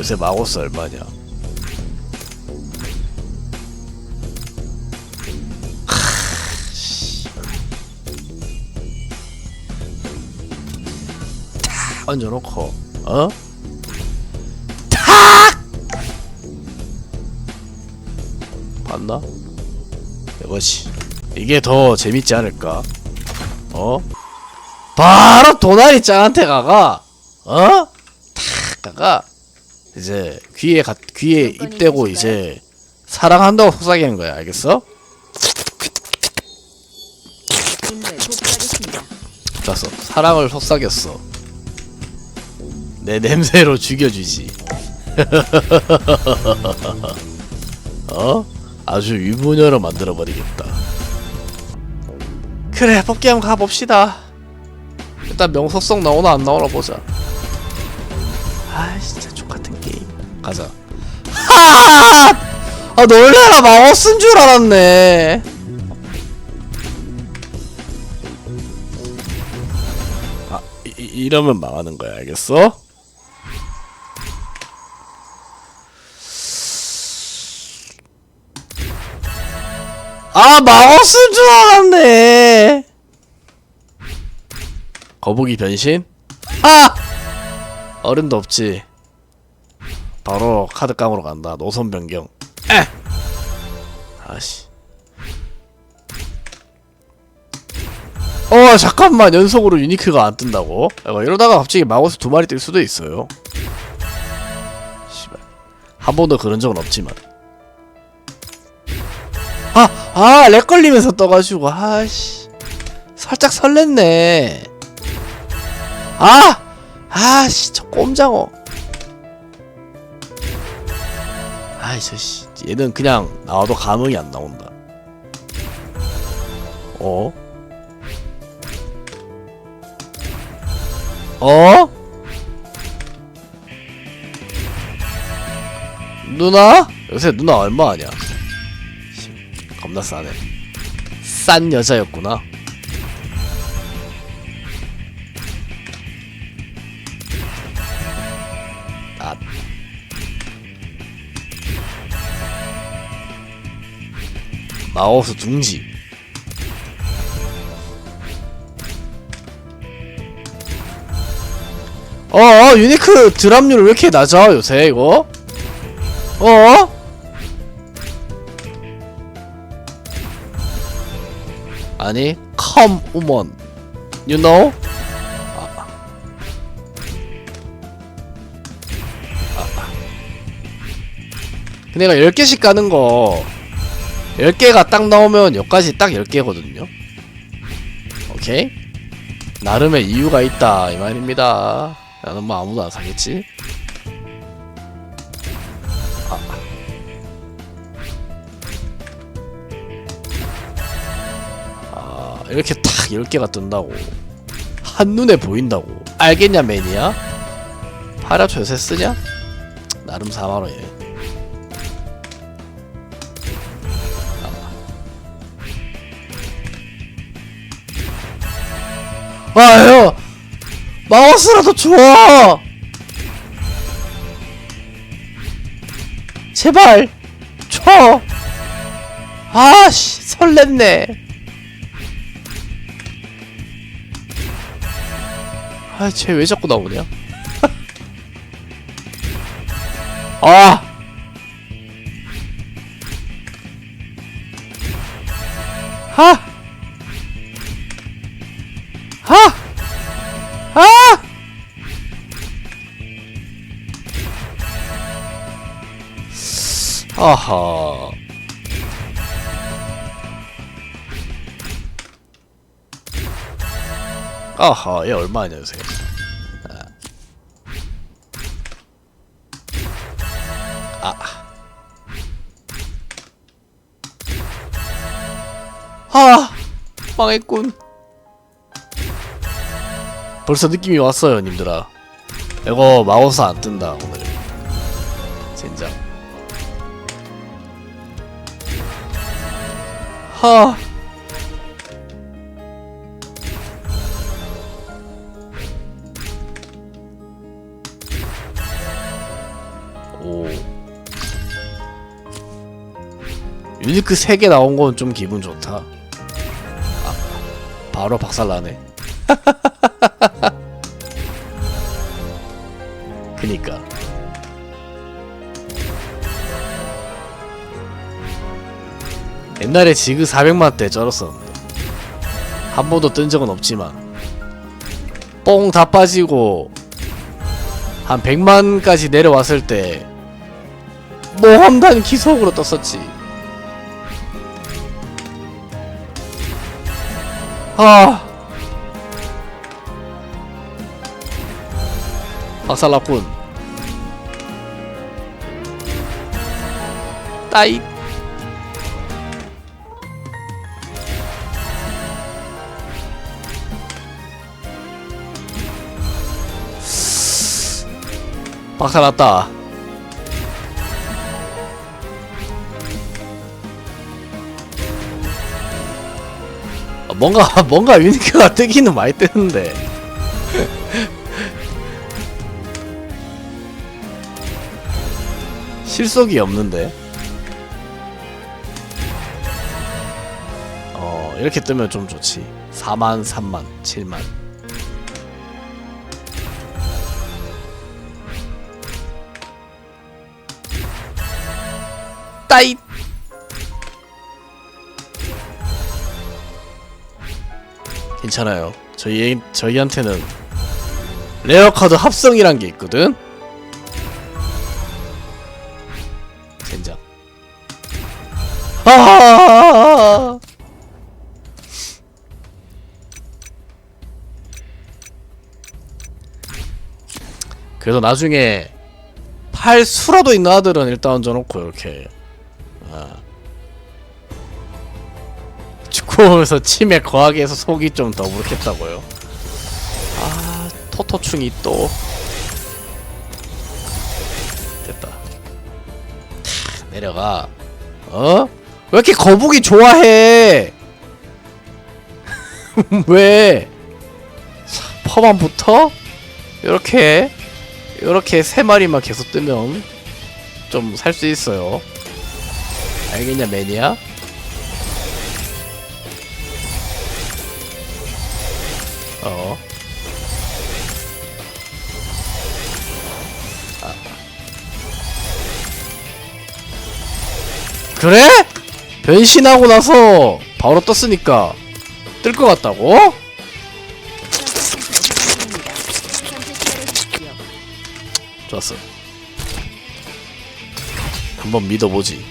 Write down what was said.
요새 마고스 얼마냐? 얹어놓고 어? 탁! 봤나? 이것이 이게 더 재밌지 않을까? 어? 바로 도나리 짱한테 가가 어? 탁 가가 이제 귀에 가, 귀에 입대고? 이제 사랑한다고 속삭이는 거야 알겠어? 복귀하겠습니다. 잤어 사랑을 속삭였어 내 냄새로 죽여주지 어? 아주 유부녀로 만들어버리겠다 그래 뽑기 한번 가봅시다 일단 명소성 나오나 안 나오나 보자 아 진짜 가자 하! 아 놀래라 마우스인 줄 알았네 아 이, 이- 이러면 망하는 거야 알겠어? 아 마우스인 줄 알았네 거북이 변신? 아! 어른도 없지 바로 카드 깡으로 간다 노선 변경 에! 아씨 어 잠깐만 연속으로 유니크가 안 뜬다고? 어, 이러다가 갑자기 마우스 두 마리 뜰 수도 있어요 씨발 한 번도 그런 적은 없지만 아! 아! 렉 걸리면서 떠가지고 아씨 살짝 설렜네 아! 아씨 저 꼼장어 아이 저씨 얘는 그냥 나와도 감흥이 안 나온다 어? 어? 누나? 요새 누나 얼마? 씨, 겁나 싸네. 싼 여자였구나. 마우스 둥지. 어, 어 유니크 드랍률 왜 이렇게 낮아 요새 이거? 어? 아니 you know? 아. 아. 근데 내가 10개씩 가는 거 10개가 딱 나오면 여기까지 딱 10개거든요 오케이? 나름의 이유가 있다 이 말입니다 나는 뭐 아무도 안 사겠지? 아, 아 이렇게 탁 10개가 뜬다고 한눈에 보인다고 알겠냐 매니아? 파라초 요새 쓰냐? 나름 4만원이네 아유 마우스라도 줘 제발 줘 아씨 설렜네 아쟤 왜 자꾸 나오냐 아 하! 하! 아하. 아하, 얘 얼마냐 요새? 아. 아, 망했군. 벌써 느낌이 왔어요, 님들아. 이거 마우스 안 뜬다 오늘. 진짜. 하. 오. 유니크 3개 나온 건 좀 기분 좋다. 아, 바로 박살나네 옛날에 지그 400만 대 쩔었었는데. 한 번도 뜬 적은 없지만. 뽕 다 빠지고 한 100만까지 내려왔을 때 모험단 기속으로 떴었지. 아. 박살났군. 따이 박살났다. 아, 뭔가 뭔가 유니크가 뜨기는 많이 뜨는데. 실속이 없는데. 어 이렇게 뜨면 좀 좋지. 4만 3만 7만 따이 괜찮아요. 저희 저희한테는 레어 카드 합성이란 게 있거든? 젠장. 아 그래도 나중에 팔 수라도 있는 아들은 일단 얹어놓고 이렇게 아. 축구 보면서 치매 거하게 해서 속이 좀 더부룩했다고요? 아 토토충이 또. 됐다. 탁, 내려가. 어? 왜 이렇게 거북이 좋아해? 왜? 퍼만 붙어? 요렇게 요렇게 세 마리만 계속 뜨면 좀 살 수 있어요 알겠냐 매니아? 어. 아. 그래? 변신하고 나서 바로 떴으니까 뜰 것 같다고? 좋았어. 한번 믿어보지.